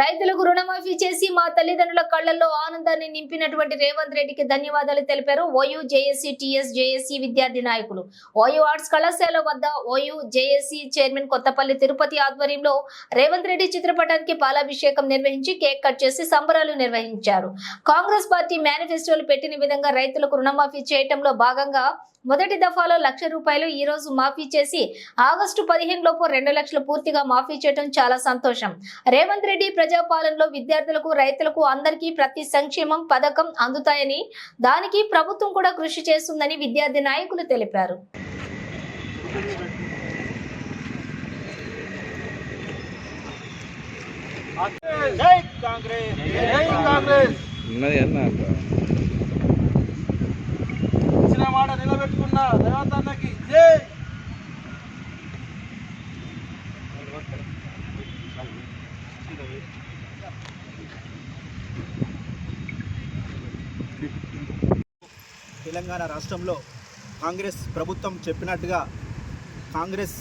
రైతులకు రుణమాఫీ చేసి మా తల్లిదండ్రుల కళ్ళలో ఆనందాన్ని నింపినటువంటి రేవంత్ రెడ్డికి ధన్యవాదాలు తెలిపారు ఓయూ జేఏసీ టీఎస్ జేఏసీ విద్యార్థి నాయకులు. ఓయూ ఆర్ట్స్ కళాశాల వద్ద OU JAC chairman Kothapalli Tirupati ఆధ్వర్యంలో రేవంత్ రెడ్డి చిత్రపటానికి పాలాభిషేకం నిర్వహించి కేక్ కట్ చేసి సంబరాలు నిర్వహించారు. కాంగ్రెస్ పార్టీ మేనిఫెస్టోలు పెట్టిన విధంగా రైతులకు రుణమాఫీ చేయటంలో భాగంగా మొదటి దఫాలో లక్ష రూపాయలు ఈ రోజు మాఫీ చేసి ఆగస్టు పదిహేను లోపు రెండు లక్షలు పూర్తిగా మాఫీ చేయడం చాలా సంతోషం. రేవంత్ రెడ్డి ప్రజాపాలనలో విద్యార్థులకు రైతులకు అందరికీ ప్రతి సంక్షేమం పథకం అందుతాయని దానికి ప్రభుత్వం కూడా కృషి చేస్తుందని విద్యార్థి నాయకులు తెలిపారు. జై కాంగ్రెస్ జై కాంగ్రెస్ ఉన్నది అన్న. ఇచ్చిన మాట నిలబెట్టుకున్న రేవంత్ అన్నకి జై తెలంగాణ రాష్ట్రంలో కాంగ్రెస్ ప్రభుత్వం చెప్పినట్టుగా కాంగ్రెస్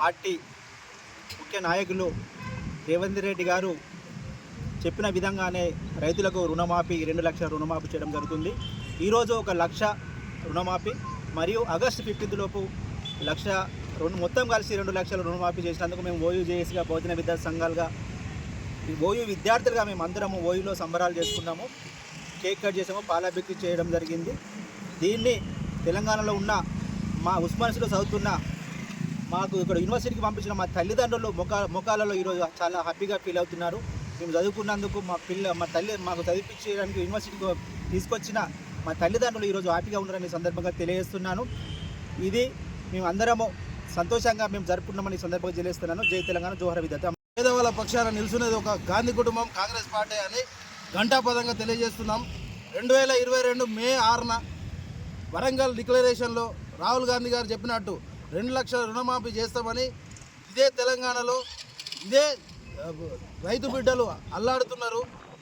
పార్టీ ముఖ్య నాయకులు రేవంత్ రెడ్డి గారు చెప్పిన విధంగానే రైతులకు రుణమాఫీ రెండు లక్షల రుణమాఫీ చేయడం జరుగుతుంది. ఈరోజు ఒక లక్ష రుణమాఫీ మరియు ఆగస్టు ఫిఫ్టీన్త్ లోపు లక్ష రెండు మొత్తం కలిసి రెండు లక్షలు రుణమాఫీ చేసినందుకు మేము ఓయూ జేఏసీగా భోజన విద్యా సంఘాలుగా ఈ ఓయూ విద్యార్థులుగా మేము అందరము ఓయూలో సంబరాలు చేసుకున్నాము. కేక్ కట్ చేసాము పాలాభిక్తి చేయడం జరిగింది. దీన్ని తెలంగాణలో ఉన్న మా ఉస్మానియాలో చదువుతున్న మాకు ఇక్కడ యూనివర్సిటీకి పంపించిన మా తల్లిదండ్రులు ముఖ ముఖాలలో ఈరోజు చాలా హ్యాపీగా ఫీల్ అవుతున్నారు. మేము చదువుకున్నందుకు మా పిల్ల మా తల్లి మాకు చదివించడానికి యూనివర్సిటీకి తీసుకొచ్చిన మా తల్లిదండ్రులు ఈరోజు హ్యాపీగా ఉన్నారని సందర్భంగా తెలియజేస్తున్నాను. ఇది మేము అందరము సంతోషంగా మేము జరుపుకున్నామని సందర్భంగా తెలియజేస్తున్నాను. జై తెలంగాణ జోహర్ విద్యార్థి పేదవాళ్ళ పక్షాన నిలుచున్నది ఒక గాంధీ కుటుంబం కాంగ్రెస్ పార్టీ అని ఘంటాపదంగా తెలియజేస్తున్నాం. రెండు వేల ఇరవై రెండు మే ఆరున వరంగల్ డిక్లరేషన్లో రాహుల్ గాంధీ గారు చెప్పినట్టు రెండు లక్షల రుణమాఫీ చేస్తామని ఇదే తెలంగాణలో ఇదే రైతు బిడ్డలు అల్లాడుతున్నారు.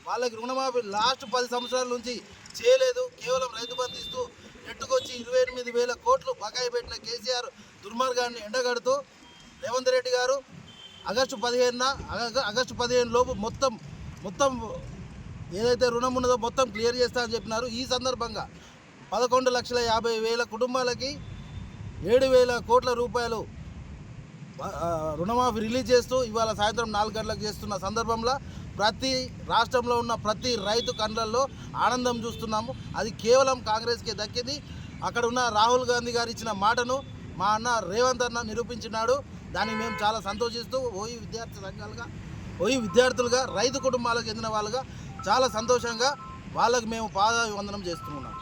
వాళ్ళకి రుణమాఫీ లాస్ట్ పది సంవత్సరాల నుంచి చేయలేదు. కేవలం రైతు బంధు ఇస్తూ నెట్టుకొచ్చి ఇరవై ఎనిమిది వేల కోట్లు బకాయి పెట్టిన కేసీఆర్ దుర్మార్గాన్ని ఎండగడుతూ రేవంత్ రెడ్డి గారు ఆగస్టు పదిహేనున ఆగస్టు పదిహేను లోపు మొత్తం మొత్తం ఏదైతే రుణం ఉన్నదో మొత్తం క్లియర్ చేస్తా అని చెప్పినారు. ఈ సందర్భంగా పదకొండు లక్షల యాభై వేల కుటుంబాలకి ఏడు వేల కోట్ల రూపాయలు రుణమాఫీ రిలీజ్ చేస్తూ ఇవాళ సాయంత్రం నాలుగు గంటలకు చేస్తున్న సందర్భంలో ప్రతి రాష్ట్రంలో ఉన్న ప్రతి రైతు కండ్లల్లో ఆనందం చూస్తున్నాము. అది కేవలం కాంగ్రెస్కే దక్కింది. అక్కడ ఉన్న రాహుల్ గాంధీ గారు ఇచ్చిన మాటను మా అన్న రేవంత్ అన్న నిరూపించినాడు. దాన్ని మేము చాలా సంతోషిస్తూ ఓయి విద్యార్థి సంఘాలుగా ఓయి విద్యార్థులుగా రైతు కుటుంబాలకు చెందిన వాళ్ళుగా చాలా సంతోషంగా వాళ్ళకి మేము పాదాభివందనం చేస్తున్నాం.